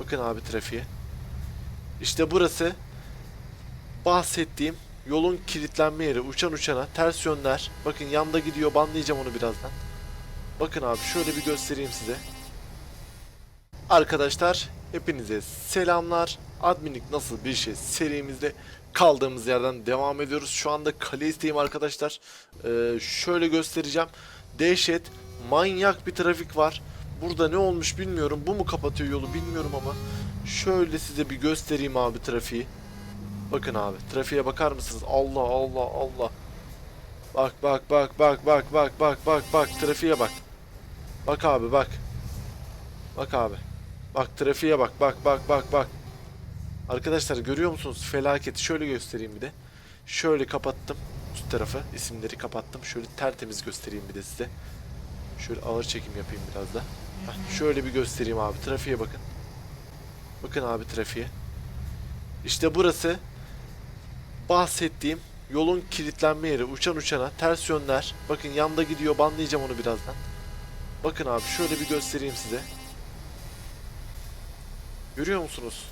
Bakın abi trafiğe. İşte burası bahsettiğim yolun kilitlenme yeri. Uçan uçana ters yönler. Bakın yanda gidiyor. Banlayacağım onu birazdan. Bakın abi şöyle bir göstereyim size. Arkadaşlar hepinize selamlar. Adminlik nasıl bir şey serimizde kaldığımız yerden devam ediyoruz. Şu anda kaleisteyim arkadaşlar. Ee, şöyle göstereceğim. Dehşet, manyak bir trafik var. Burada ne olmuş bilmiyorum. Bu mu kapatıyor yolu bilmiyorum ama. Şöyle size bir göstereyim abi trafiği. Bakın abi trafiğe bakar mısınız? Allah Allah Allah. Bak bak bak bak bak bak bak bak bak trafiğe bak. Bak abi bak. Bak abi. Bak trafiğe bak bak bak bak bak. Arkadaşlar görüyor musunuz felaketi? Şöyle göstereyim bir de. Şöyle kapattım üst tarafı. isimleri kapattım. Şöyle tertemiz göstereyim bir de size. Şöyle ağır çekim yapayım biraz da. Şöyle bir göstereyim abi. Trafiğe bakın. Bakın abi trafiğe. İşte burası bahsettiğim yolun kilitlenme yeri. Uçan uçana ters yönler. Bakın yanda gidiyor. Banlayacağım onu birazdan. Bakın abi şöyle bir göstereyim size. Görüyor musunuz?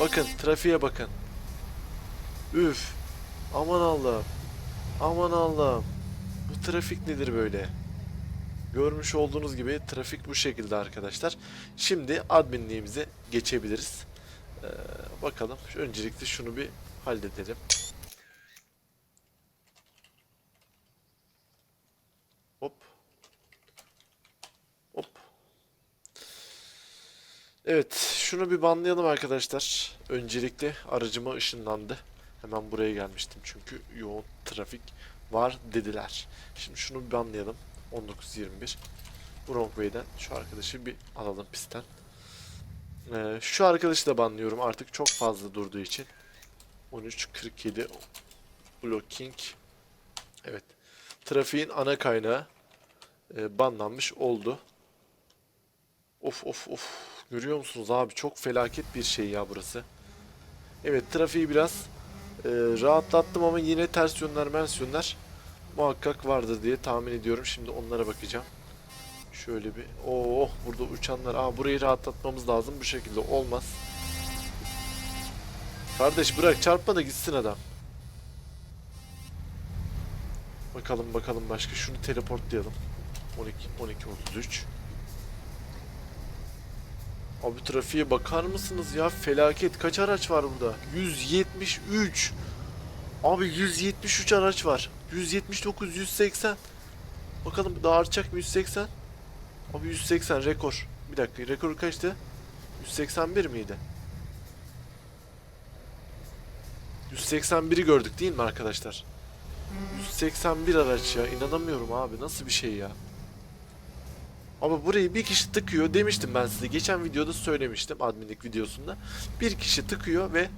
Bakın trafiğe bakın. Üf. Aman Allah'ım. Aman Allah'ım. Bu trafik nedir böyle? Görmüş olduğunuz gibi trafik bu şekilde arkadaşlar. Şimdi adminliğimize geçebiliriz. Ee, bakalım. Öncelikle şunu bir halledelim. Hop. Hop. Evet, şunu bir banlayalım arkadaşlar. Öncelikle aracıma ışınlandı. Hemen buraya gelmiştim çünkü yoğun trafik var dediler. Şimdi şunu bir banlayalım. 1921. Bronkway'den şu arkadaşı bir alalım pistten. Ee, şu arkadaşı da banlıyorum artık çok fazla durduğu için. 1347 blocking. Evet. Trafiğin ana kaynağı e, banlanmış oldu. Of of of. Görüyor musunuz abi? Çok felaket bir şey ya burası. Evet trafiği biraz e, rahatlattım ama yine ters yönler mers yönler muhakkak vardır diye tahmin ediyorum. Şimdi onlara bakacağım. Şöyle bir oh burada uçanlar. Aa burayı rahatlatmamız lazım. Bu şekilde olmaz. Kardeş bırak çarpma da gitsin adam. Bakalım bakalım başka şunu teleportlayalım. 12 12 33. Abi trafiğe bakar mısınız ya? Felaket. Kaç araç var burada? 173. Abi 173 araç var. 179, 180. Bakalım daha artacak mı 180? Abi 180 rekor. Bir dakika rekor kaçtı? 181 miydi? 181'i gördük değil mi arkadaşlar? 181 araç ya. inanamıyorum abi. Nasıl bir şey ya? Ama burayı bir kişi tıkıyor demiştim ben size. Geçen videoda söylemiştim adminlik videosunda. Bir kişi tıkıyor ve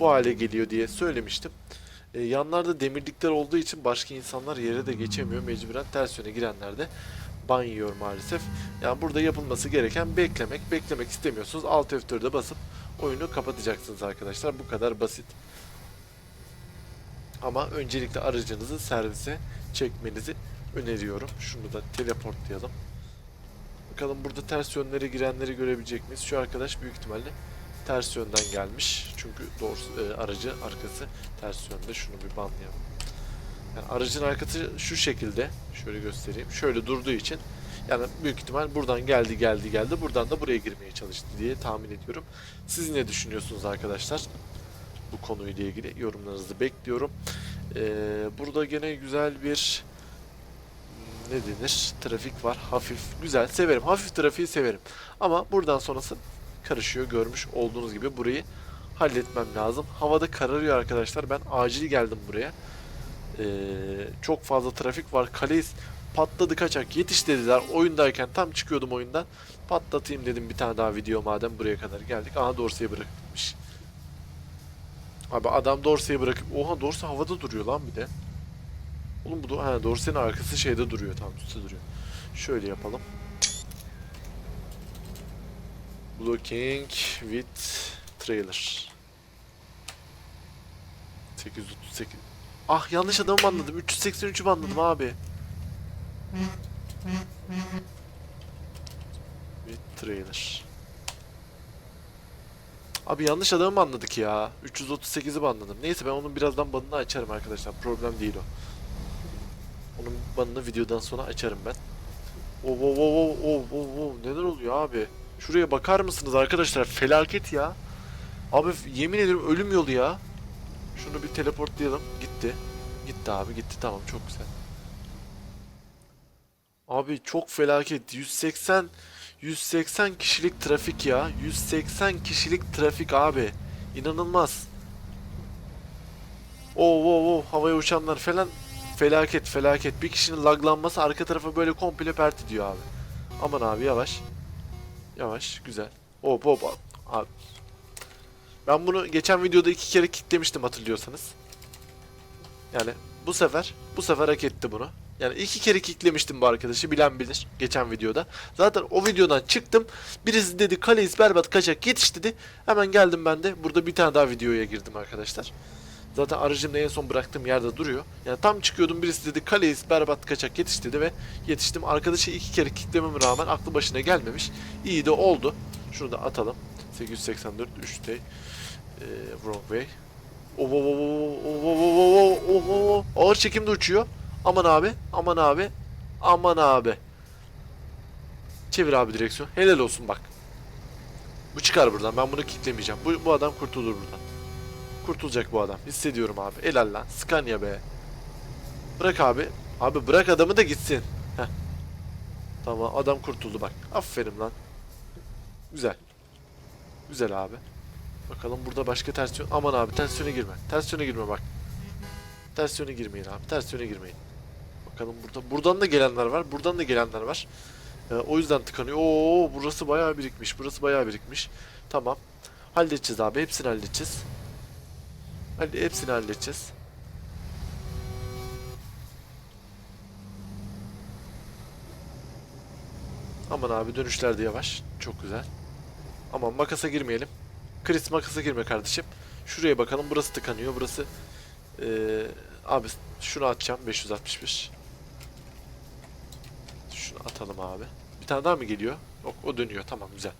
bu hale geliyor diye söylemiştim. Ee, yanlarda demirlikler olduğu için başka insanlar yere de geçemiyor. Mecburen ters yöne girenler de ban yiyor maalesef. Yani burada yapılması gereken beklemek. Beklemek istemiyorsunuz. Alt F4'e basıp oyunu kapatacaksınız arkadaşlar. Bu kadar basit. Ama öncelikle aracınızı servise çekmenizi öneriyorum. Şunu da teleportlayalım. Bakalım burada ters yönlere girenleri görebilecek miyiz? Şu arkadaş büyük ihtimalle ters yönden gelmiş. Çünkü doğrusu e, aracı arkası ters yönde. Şunu bir banlayalım. Yani aracın arkası şu şekilde. Şöyle göstereyim. Şöyle durduğu için yani büyük ihtimal buradan geldi geldi geldi. Buradan da buraya girmeye çalıştı diye tahmin ediyorum. Siz ne düşünüyorsunuz arkadaşlar? Bu konuyla ilgili yorumlarınızı bekliyorum. Ee, burada gene güzel bir ne denir? Trafik var. Hafif. Güzel. Severim. Hafif trafiği severim. Ama buradan sonrası karışıyor. Görmüş olduğunuz gibi burayı halletmem lazım. Havada kararıyor arkadaşlar. Ben acil geldim buraya. Ee, çok fazla trafik var. Kaleyiz patladı kaçak. Yetiş dediler oyundayken. Tam çıkıyordum oyundan. Patlatayım dedim bir tane daha video madem buraya kadar geldik. Aha Dorsey'i bırakmış. Abi adam Dorsey'i bırakıp... Oha Dorsey havada duruyor lan bir de. Oğlum bu. Ha Dorsey'nin arkası şeyde duruyor. Tam üstte duruyor. Şöyle yapalım. Blocking with trailer. 838. Ah yanlış adamı banladım. 383'ü banladım abi. With trailer. Abi yanlış adamı mı anladık ya? 338'i mi anladım? Neyse ben onun birazdan banını açarım arkadaşlar. Problem değil o. Onun banını videodan sonra açarım ben. Oo oo oo oo oo neler oluyor abi? Şuraya bakar mısınız arkadaşlar? Felaket ya. Abi yemin ederim ölüm yolu ya. Şunu bir teleportlayalım. Gitti. Gitti abi gitti tamam çok güzel. Abi çok felaket. 180 180 kişilik trafik ya. 180 kişilik trafik abi. İnanılmaz. Oo oo oo havaya uçanlar falan felaket felaket. Bir kişinin laglanması arka tarafa böyle komple pert diyor abi. Aman abi yavaş. Yavaş güzel. Hop hop abi. Ben bunu geçen videoda iki kere kilitlemiştim hatırlıyorsanız. Yani bu sefer bu sefer hak etti bunu. Yani iki kere kicklemiştim bu arkadaşı bilen bilir geçen videoda. Zaten o videodan çıktım. Birisi dedi kaleyiz berbat kaçak yetiş dedi. Hemen geldim ben de burada bir tane daha videoya girdim arkadaşlar. Zaten aracım da en son bıraktığım yerde duruyor. Yani tam çıkıyordum birisi dedi kaleyiz berbat kaçak yetiş dedi ve yetiştim. Arkadaşı iki kere kitlememe rağmen aklı başına gelmemiş. İyi de oldu. Şunu da atalım. 884 3T e, wrong way. Ağır çekimde uçuyor. Aman abi, aman abi, aman abi. Çevir abi direksiyon. Helal olsun bak. Bu çıkar buradan. Ben bunu kitlemeyeceğim. Bu, bu adam kurtulur buradan. Kurtulacak bu adam. Hissediyorum abi. Helal lan. Scania be. Bırak abi. Abi bırak adamı da gitsin. Heh. Tamam adam kurtuldu bak. Aferin lan. Güzel. Güzel abi. Bakalım burada başka ters. Aman abi ters yöne girme. Ters girme bak. Ters girmeyin abi. Ters girmeyin. Bakalım burada. Buradan da gelenler var. Buradan da gelenler var. Ee, o yüzden tıkanıyor. Oo burası bayağı birikmiş. Burası bayağı birikmiş. Tamam. Halledeceğiz abi. Hepsini halledeceğiz. Hadi hepsini halledeceğiz. Aman abi dönüşler de yavaş. Çok güzel. Aman makasa girmeyelim. Chris makasa girme kardeşim. Şuraya bakalım. Burası tıkanıyor. Burası ee, abi şunu atacağım 561. Şunu atalım abi. Bir tane daha mı geliyor? Yok o dönüyor. Tamam güzel.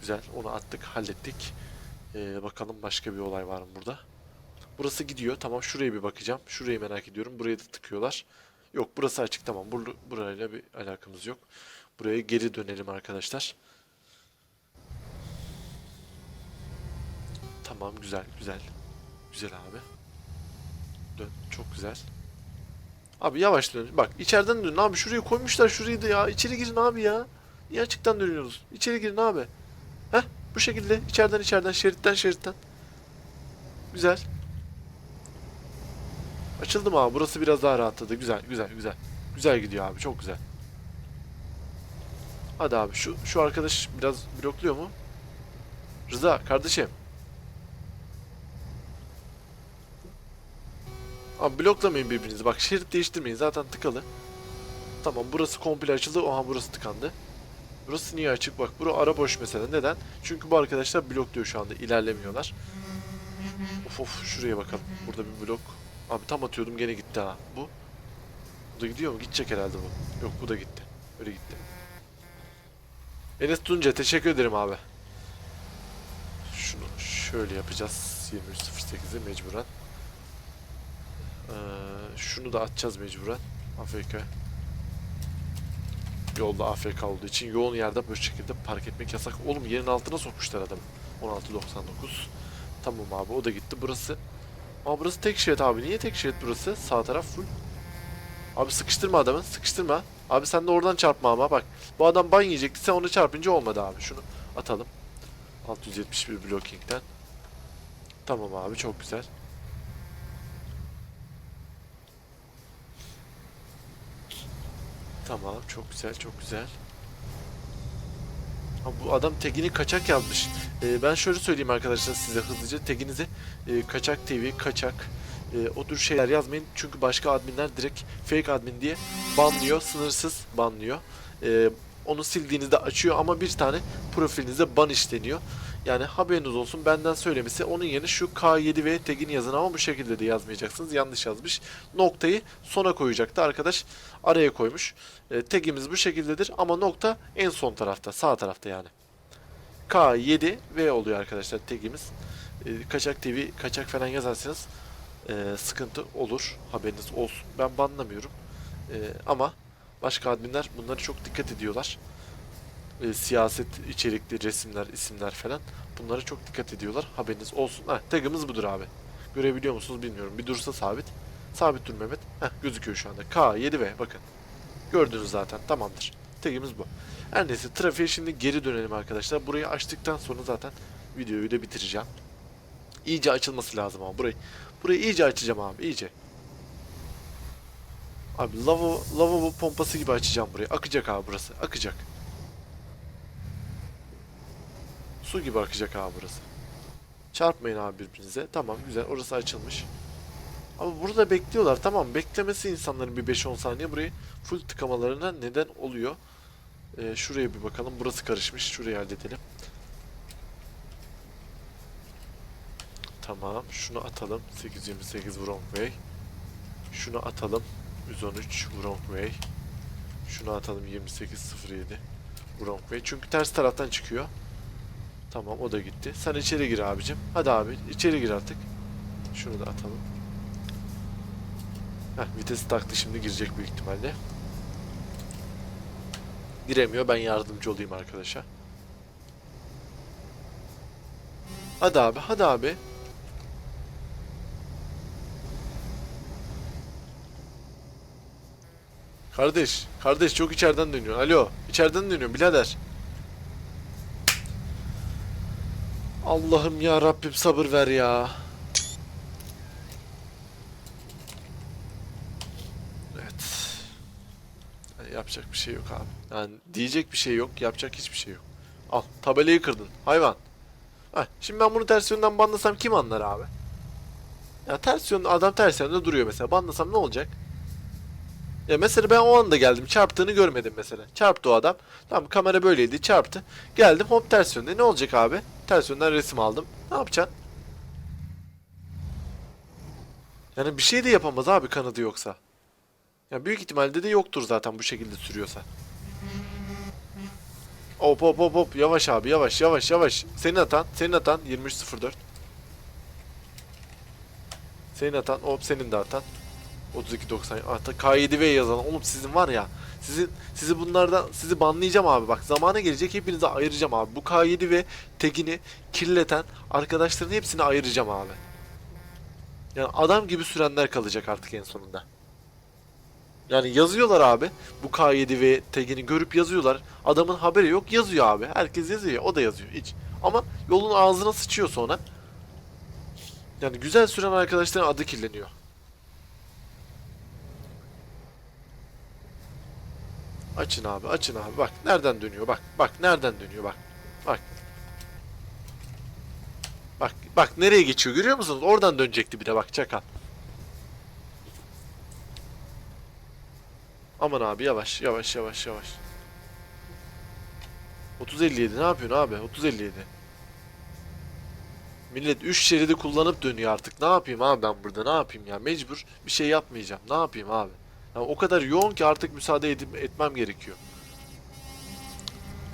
Güzel. Onu attık, hallettik. Ee, bakalım başka bir olay var mı burada? Burası gidiyor. Tamam şuraya bir bakacağım. Şurayı merak ediyorum. Burayı da tıkıyorlar. Yok burası açık tamam. Bur burayla bir alakamız yok. Buraya geri dönelim arkadaşlar. Tamam güzel güzel. Güzel abi. Dön. Çok güzel. Abi yavaş dön. Bak içeriden dön abi. Şuraya koymuşlar şurayı da ya. İçeri girin abi ya. Niye açıktan dönüyoruz? İçeri girin abi. Heh bu şekilde. içeriden içeriden. Şeritten şeritten. Güzel. Açıldı mı abi? Burası biraz daha rahatladı. Güzel güzel güzel. Güzel gidiyor abi. Çok güzel. Hadi abi şu şu arkadaş biraz blokluyor mu? Rıza kardeşim. Abi bloklamayın birbirinizi. Bak şerit değiştirmeyin. Zaten tıkalı. Tamam burası komple açıldı. Oha burası tıkandı. Burası niye açık? Bak bura ara boş mesela. Neden? Çünkü bu arkadaşlar blokluyor şu anda. İlerlemiyorlar. Of of şuraya bakalım. Burada bir blok. Abi tam atıyordum gene gitti ha. Bu. Bu da gidiyor mu? Gidecek herhalde bu. Yok bu da gitti. Öyle gitti. Enes Tunca teşekkür ederim abi. Şunu şöyle yapacağız. 23.08'i mecburen. Ee, şunu da atacağız mecburen. AFK. Yolda AFK olduğu için yoğun yerde böyle şekilde park etmek yasak. Oğlum yerin altına sokmuşlar adamı. 16.99. Tamam abi o da gitti. Burası. Ama burası tek şerit abi. Niye tek şerit burası? Sağ taraf full. Abi sıkıştırma adamı. Sıkıştırma. Abi sen de oradan çarpma ama bak. Bu adam ban yiyecekti. Sen onu çarpınca olmadı abi. Şunu atalım. 671 blocking'den. Tamam abi çok güzel. Tamam çok güzel çok güzel. Bu adam tagini kaçak yazmış. Ee, ben şöyle söyleyeyim arkadaşlar size hızlıca. Taginizi e, kaçak TV, kaçak e, o tür şeyler yazmayın. Çünkü başka adminler direkt fake admin diye banlıyor. Sınırsız banlıyor. E, onu sildiğinizde açıyor ama bir tane profilinize ban işleniyor. Yani haberiniz olsun benden söylemesi onun yerine şu K7V tagini yazın ama bu şekilde de yazmayacaksınız. Yanlış yazmış. Noktayı sona koyacaktı arkadaş. Araya koymuş. E, tagimiz bu şekildedir ama nokta en son tarafta. Sağ tarafta yani. K7V oluyor arkadaşlar tagimiz. E, kaçak TV, kaçak falan yazarsanız e, sıkıntı olur. Haberiniz olsun. Ben banlamıyorum. E, ama başka adminler bunları çok dikkat ediyorlar. E, siyaset içerikli resimler, isimler falan bunlara çok dikkat ediyorlar. Haberiniz olsun. Heh, tagımız budur abi. Görebiliyor musunuz bilmiyorum. Bir dursa sabit. Sabit dur Mehmet. Heh, gözüküyor şu anda. K7V bakın. Gördünüz zaten. Tamamdır. Tagimiz bu. Her neyse trafiğe şimdi geri dönelim arkadaşlar. Burayı açtıktan sonra zaten videoyu da bitireceğim. İyice açılması lazım ama burayı. Burayı iyice açacağım abi iyice. Abi lavabo, lavabo pompası gibi açacağım burayı. Akacak abi burası. Akacak. Su gibi akacak abi burası. Çarpmayın abi birbirinize. Tamam güzel orası açılmış. Ama burada bekliyorlar. Tamam beklemesi insanların bir 5-10 saniye burayı full tıkamalarına neden oluyor. Ee, şuraya bir bakalım. Burası karışmış. Şurayı halledelim. Tamam. Şunu atalım. 828 wrong. Şunu atalım. 113 wrong. Şunu atalım 2807 wrong. Çünkü ters taraftan çıkıyor. Tamam o da gitti. Sen içeri gir abicim. Hadi abi içeri gir artık. Şunu da atalım. Heh, vitesi taktı şimdi girecek büyük ihtimalle. Giremiyor ben yardımcı olayım arkadaşa. Hadi abi hadi abi. Kardeş, kardeş çok içeriden dönüyor. Alo, içeriden dönüyor birader. Allah'ım ya Rabbim sabır ver ya. Evet. Yani yapacak bir şey yok abi. Yani diyecek bir şey yok, yapacak hiçbir şey yok. Al, tabelayı kırdın. Hayvan. Heh, şimdi ben bunu ters yönden banlasam kim anlar abi? Ya ters yönde adam ters yönde duruyor mesela. Banlasam ne olacak? Ya mesela ben o anda geldim. Çarptığını görmedim mesela. Çarptı o adam. Tamam kamera böyleydi. Çarptı. Geldim hop ters yönde. Ne olacak abi? Ters yönden resim aldım. Ne yapacaksın? Yani bir şey de yapamaz abi kanadı yoksa. Ya büyük ihtimalle de yoktur zaten bu şekilde sürüyorsa. Hop hop hop hop yavaş abi yavaş yavaş yavaş. Senin atan senin atan 2304. Senin atan hop senin de atan. 32.90 hatta K7V yazan oğlum sizin var ya sizin sizi bunlardan sizi banlayacağım abi bak. Zamana gelecek hepinizi ayıracağım abi. Bu K7V tagini kirleten arkadaşların hepsini ayıracağım abi. Yani adam gibi sürenler kalacak artık en sonunda. Yani yazıyorlar abi. Bu K7V tagini görüp yazıyorlar. Adamın haberi yok yazıyor abi. Herkes yazıyor o da yazıyor hiç. Ama yolun ağzına sıçıyor sonra yani güzel süren arkadaşların adı kirleniyor Açın abi, açın abi. Bak nereden dönüyor bak. Bak nereden dönüyor bak. Bak. Bak bak nereye geçiyor görüyor musunuz? Oradan dönecekti bir de bak çakal. Aman abi yavaş yavaş yavaş yavaş. 3057 ne yapıyorsun abi? 3057. Millet 3 şeridi kullanıp dönüyor artık. Ne yapayım abi ben burada? Ne yapayım ya? Mecbur bir şey yapmayacağım. Ne yapayım abi? Ya o kadar yoğun ki artık müsaade edip etmem gerekiyor.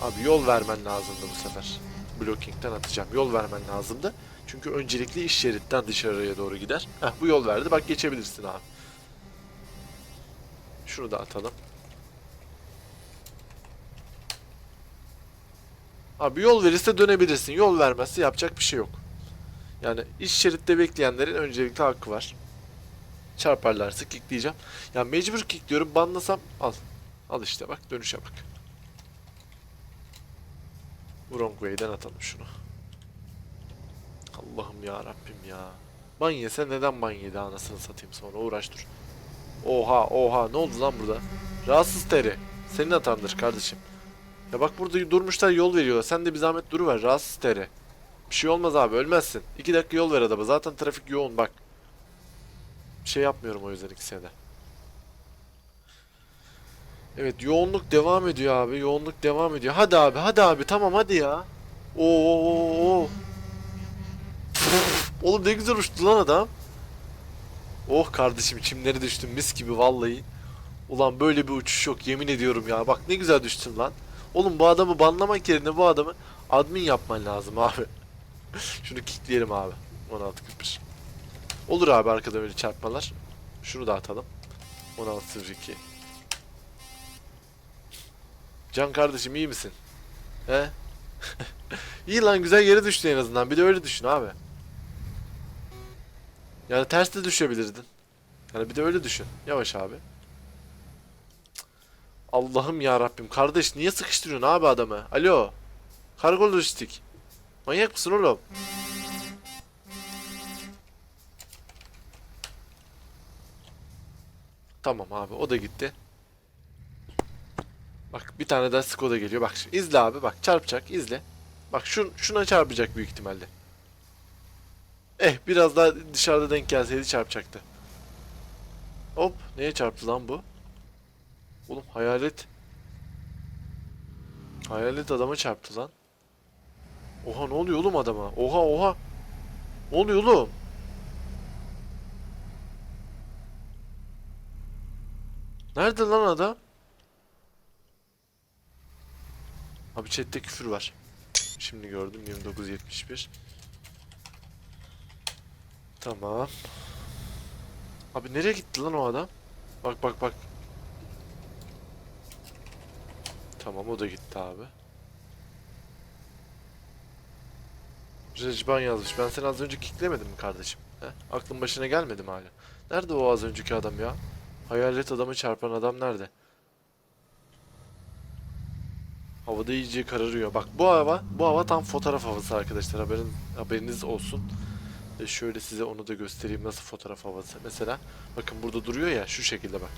Abi yol vermen lazımdı bu sefer. Blocking'den atacağım. Yol vermen lazımdı. Çünkü öncelikli iş şeritten dışarıya doğru gider. Heh bu yol verdi. Bak geçebilirsin abi. Şunu da atalım. Abi yol verirse dönebilirsin. Yol vermezse yapacak bir şey yok. Yani iş şeritte bekleyenlerin öncelikli hakkı var. Çarparlarsa kickleyeceğim. Ya mecbur kickliyorum. Banlasam al. Al işte bak dönüşe bak. Wrong way'den atalım şunu. Allah'ım ya Rabbim ya. Ban yese neden ban yedi anasını satayım sonra uğraş dur. Oha oha ne oldu lan burada? Rahatsız teri. Senin hatandır kardeşim. Ya bak burada durmuşlar yol veriyorlar. Sen de bir zahmet duruver rahatsız teri. Bir şey olmaz abi ölmezsin. 2 dakika yol ver adama. Zaten trafik yoğun bak. Şey yapmıyorum o yüzden ikisine de. Evet yoğunluk devam ediyor abi. Yoğunluk devam ediyor. Hadi abi hadi abi tamam hadi ya. Oo. Oğlum ne güzel uçtu lan adam. Oh kardeşim çimleri düştüm mis gibi vallahi. Ulan böyle bir uçuş yok yemin ediyorum ya. Bak ne güzel düştün lan. Oğlum bu adamı banlamak yerine bu adamı Admin yapman lazım abi. Şunu kickleyelim abi. 16.41. Olur abi arkadan öyle çarpmalar. Şunu da atalım. 16.02. Can kardeşim iyi misin? He? iyi lan güzel yere düştün en azından. Bir de öyle düşün abi. Yani ters de düşebilirdin. Yani bir de öyle düşün. Yavaş abi. Allah'ım ya Rabbim. Kardeş niye sıkıştırıyorsun abi adamı? Alo. Kargo lojistik. Manyak mısın oğlum? Tamam abi o da gitti. Bak bir tane daha Skoda geliyor. Bak izle abi bak çarpacak izle. Bak şun, şuna çarpacak büyük ihtimalle. Eh biraz daha dışarıda denk gelseydi çarpacaktı. Hop neye çarptı lan bu? Oğlum hayalet. Hayalet adama çarptı lan. Oha ne oluyor oğlum adama? Oha oha. Ne oluyor oğlum? Nerede lan adam? Abi chatte küfür var. Şimdi gördüm 2971. Tamam. Abi nereye gitti lan o adam? Bak bak bak. Tamam o da gitti abi. Recban yazmış. Ben seni az önce kicklemedim mi kardeşim? He? Aklın başına gelmedi mi hala? Nerede o az önceki adam ya? Hayalet adamı çarpan adam nerede? Havada iyice kararıyor. Bak bu hava, bu hava tam fotoğraf havası arkadaşlar. Haberin, haberiniz olsun. E şöyle size onu da göstereyim nasıl fotoğraf havası. Mesela bakın burada duruyor ya şu şekilde bak.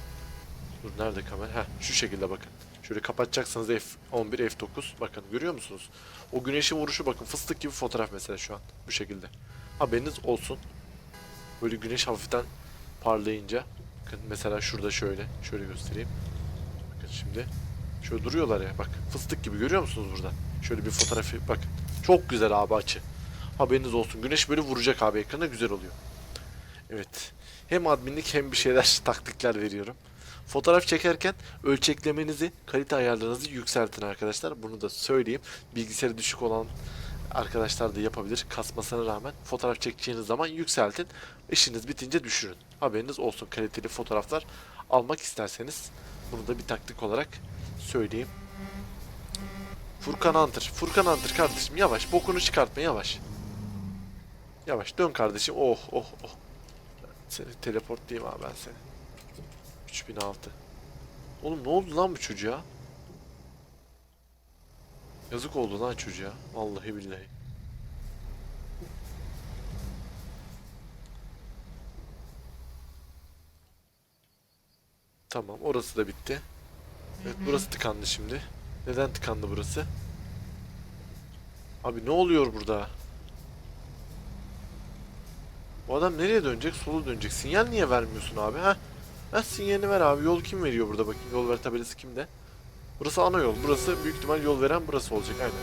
Dur nerede kamera? Heh şu şekilde bakın. Şöyle kapatacaksanız F11, F9 bakın görüyor musunuz? O güneşin vuruşu bakın fıstık gibi fotoğraf mesela şu an bu şekilde. Haberiniz olsun. Böyle güneş hafiften parlayınca bakın mesela şurada şöyle şöyle göstereyim. Bakın şimdi şöyle duruyorlar ya bak fıstık gibi görüyor musunuz burada? Şöyle bir fotoğrafı bakın. Çok güzel abi açı. Haberiniz olsun. Güneş böyle vuracak abi ekrana güzel oluyor. Evet. Hem adminlik hem bir şeyler taktikler veriyorum. Fotoğraf çekerken ölçeklemenizi, kalite ayarlarınızı yükseltin arkadaşlar. Bunu da söyleyeyim. Bilgisayarı düşük olan arkadaşlar da yapabilir. Kasmasına rağmen fotoğraf çekeceğiniz zaman yükseltin. İşiniz bitince düşürün. Haberiniz olsun. Kaliteli fotoğraflar almak isterseniz bunu da bir taktik olarak söyleyeyim. Furkan Hunter. Furkan Hunter kardeşim yavaş. Bokunu çıkartma yavaş. Yavaş dön kardeşim. Oh oh oh. Seni teleport diyeyim abi ben seni. 3006. Oğlum ne oldu lan bu çocuğa? Yazık oldu lan çocuğa. Vallahi billahi. Tamam orası da bitti. Evet burası tıkandı şimdi. Neden tıkandı burası? Abi ne oluyor burada? Bu adam nereye dönecek? Sola dönecek. Sinyal niye vermiyorsun abi? Ha? Ha sinyalini ver abi. Yol kim veriyor burada? Bakayım yol ver tabelası kimde? Burası ana yol. Burası büyük ihtimal yol veren burası olacak. Aynen.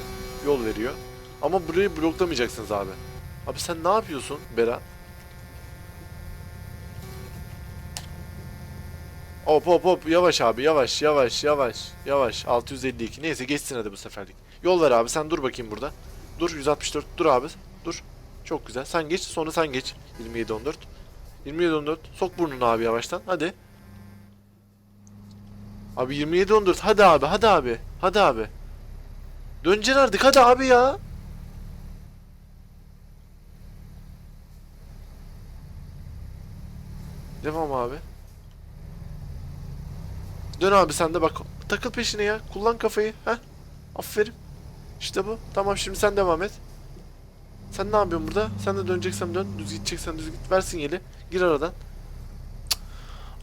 Yol veriyor. Ama burayı bloklamayacaksınız abi. Abi sen ne yapıyorsun Bera? Hop hop hop yavaş abi yavaş yavaş yavaş yavaş 652 neyse geçsin hadi bu seferlik. Yol ver abi sen dur bakayım burada. Dur 164 dur abi dur. Çok güzel sen geç sonra sen geç 27 14. 27 14 sok burnunu abi yavaştan hadi. Abi 27 14 hadi abi hadi abi hadi abi. Döneceksin artık hadi abi ya. Devam abi. Dön abi sen de bak. Takıl peşine ya. Kullan kafayı. Heh. Aferin. İşte bu. Tamam şimdi sen devam et. Sen ne yapıyorsun burada? Sen de döneceksen dön. Düz gideceksen düz git. Ver sinyali. Gir aradan.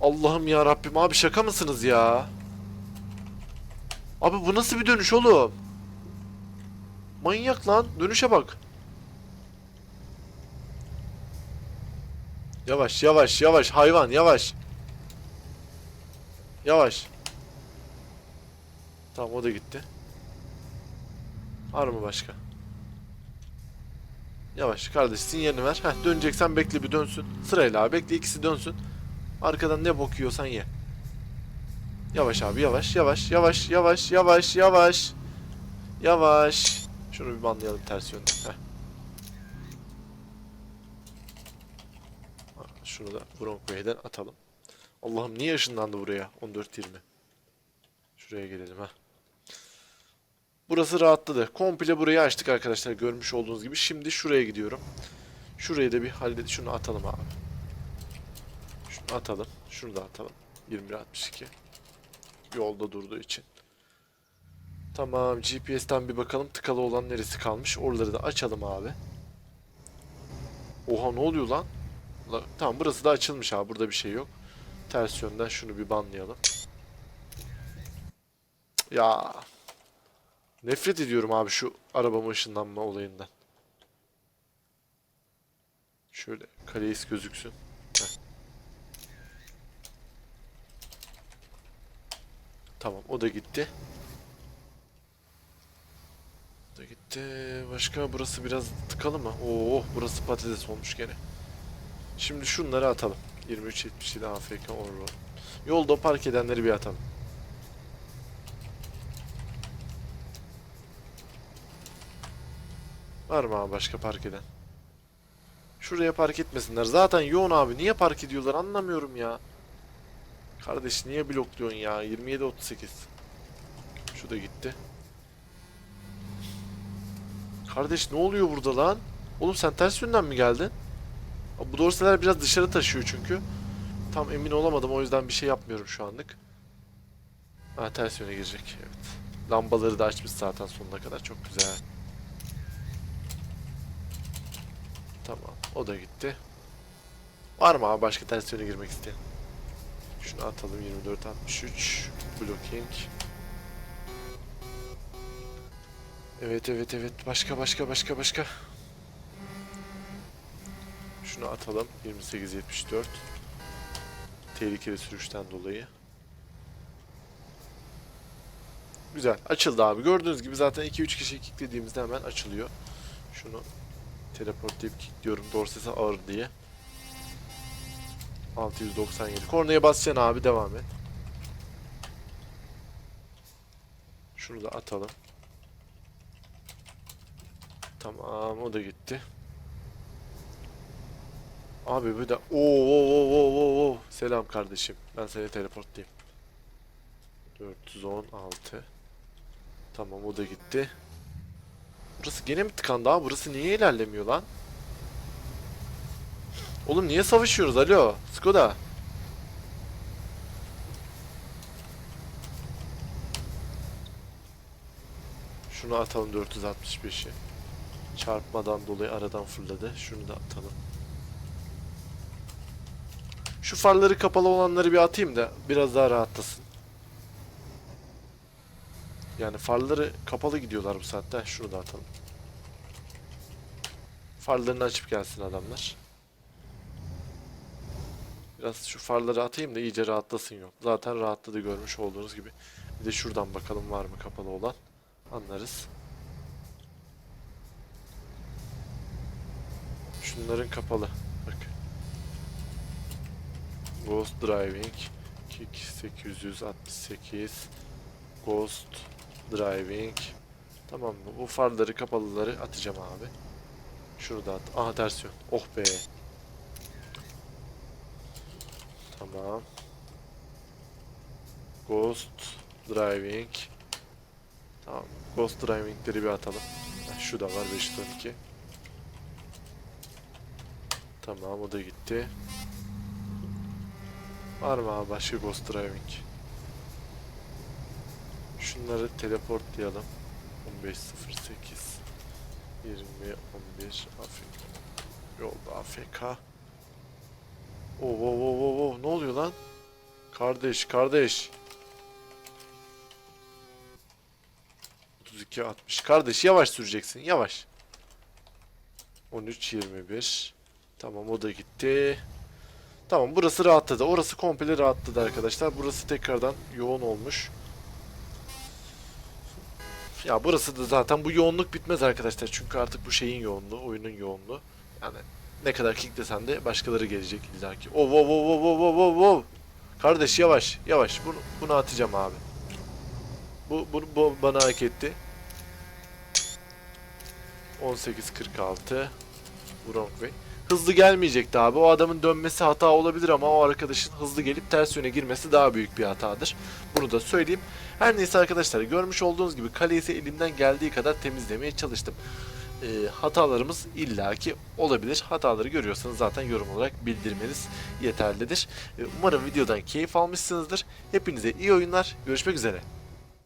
Allah'ım ya Rabbim. Abi şaka mısınız ya? Abi bu nasıl bir dönüş oğlum? Manyak lan. Dönüşe bak. Yavaş yavaş yavaş hayvan yavaş. Yavaş. Tamam o da gitti. Var mı başka? Yavaş kardeş sinyalini ver. Heh döneceksen bekle bir dönsün. Sırayla abi bekle ikisi dönsün. Arkadan ne bok yiyorsan ye. Yavaş abi yavaş yavaş yavaş yavaş yavaş yavaş. Yavaş. Şunu bir banlayalım ters yönden. Heh. Şunu da Bronco'ya atalım. Allah'ım niye ışınlandı buraya? 14.20. Şuraya gelelim ha. Burası rahatladı. Komple burayı açtık arkadaşlar görmüş olduğunuz gibi. Şimdi şuraya gidiyorum. Şurayı da bir hallet. Şunu atalım abi. Şunu atalım. Şunu da atalım. 21.62. Yolda durduğu için. Tamam GPS'ten bir bakalım tıkalı olan neresi kalmış. Oraları da açalım abi. Oha ne oluyor lan? La- tamam burası da açılmış abi. Burada bir şey yok. Ters yönden şunu bir banlayalım. Ya. Nefret ediyorum abi şu arabama ışınlanma olayından. Şöyle kaleyiz gözüksün. Heh. Tamam o da gitti. O da gitti. Başka burası biraz tıkalı mı? Oo burası patates olmuş gene. Şimdi şunları atalım. 23.77 AFK Onro. Yolda park edenleri bir atalım. Var mı abi başka park eden? Şuraya park etmesinler. Zaten yoğun abi. Niye park ediyorlar anlamıyorum ya. Kardeş niye blokluyorsun ya? 27.38. Şu da gitti. Kardeş ne oluyor burada lan? Oğlum sen ters yönden mi geldin? Bu dorseler biraz dışarı taşıyor çünkü. Tam emin olamadım o yüzden bir şey yapmıyorum şu anlık. Ha ters yöne girecek evet. Lambaları da açmış zaten sonuna kadar çok güzel. Tamam o da gitti. Var mı abi başka ters yöne girmek isteyen? Şunu atalım 24-63 blocking. Evet evet evet başka başka başka başka. Şunu atalım 28-74. Tehlikeli sürüşten dolayı. Güzel açıldı abi gördüğünüz gibi zaten 2-3 kişi kilitlediğimizde hemen açılıyor. Şunu teleportlayıp kilitliyorum dorsesi ağır diye. 697. Kornaya basacaksın abi devam et. Şunu da atalım. Tamam o da gitti. Abi bu da oo oo oo oo oo selam kardeşim. Ben seni teleportlayayım. 416. Tamam o da gitti. Burası gene mi tıkandı abi? Burası niye ilerlemiyor lan? Oğlum niye savaşıyoruz? Alo, Skoda. Şunu atalım 465'i. Çarpmadan dolayı aradan fırladı. Şunu da atalım. Şu farları kapalı olanları bir atayım da biraz daha rahatlasın. Yani farları kapalı gidiyorlar bu saatte. Şunu da atalım. Farlarını açıp gelsin adamlar. Biraz şu farları atayım da iyice rahatlasın yok. Zaten rahatladı görmüş olduğunuz gibi. Bir de şuradan bakalım var mı kapalı olan. Anlarız. Şunların kapalı. Ghost Driving. Kick 868. Ghost Driving. Tamam mı? Bu farları kapalıları atacağım abi. Şurada at. Aha ters yön. Oh be. Tamam. Ghost Driving. Tamam. Ghost Driving'leri bir atalım. Şu da var 512. Tamam o da gitti. Var mı abi başka Ghost Driving? Şunları teleportlayalım. 1508 20 11 Afrika. Yolda AFK. Oo, oo, oo, oo, oo, ne oluyor lan? Kardeş, kardeş. 32 60. Kardeş yavaş süreceksin, yavaş. 13 21. Tamam o da gitti. Tamam burası rahatladı. Orası komple rahatladı arkadaşlar. Burası tekrardan yoğun olmuş. Ya burası da zaten bu yoğunluk bitmez arkadaşlar. Çünkü artık bu şeyin yoğunluğu, oyunun yoğunluğu. Yani ne kadar kilitlesen de başkaları gelecek illaki. Oh, oh, oh, oh, oh, oh, oh, oh. Kardeş yavaş, yavaş. Bunu, bunu atacağım abi. Bu, bu, bu bana hak etti. 18.46 Wrong Bey. Hızlı gelmeyecekti abi. O adamın dönmesi hata olabilir ama o arkadaşın hızlı gelip ters yöne girmesi daha büyük bir hatadır. Bunu da söyleyeyim. Her neyse arkadaşlar görmüş olduğunuz gibi kaleyi ise elimden geldiği kadar temizlemeye çalıştım. Ee, hatalarımız illaki olabilir. Hataları görüyorsanız zaten yorum olarak bildirmeniz yeterlidir. Ee, umarım videodan keyif almışsınızdır. Hepinize iyi oyunlar. Görüşmek üzere.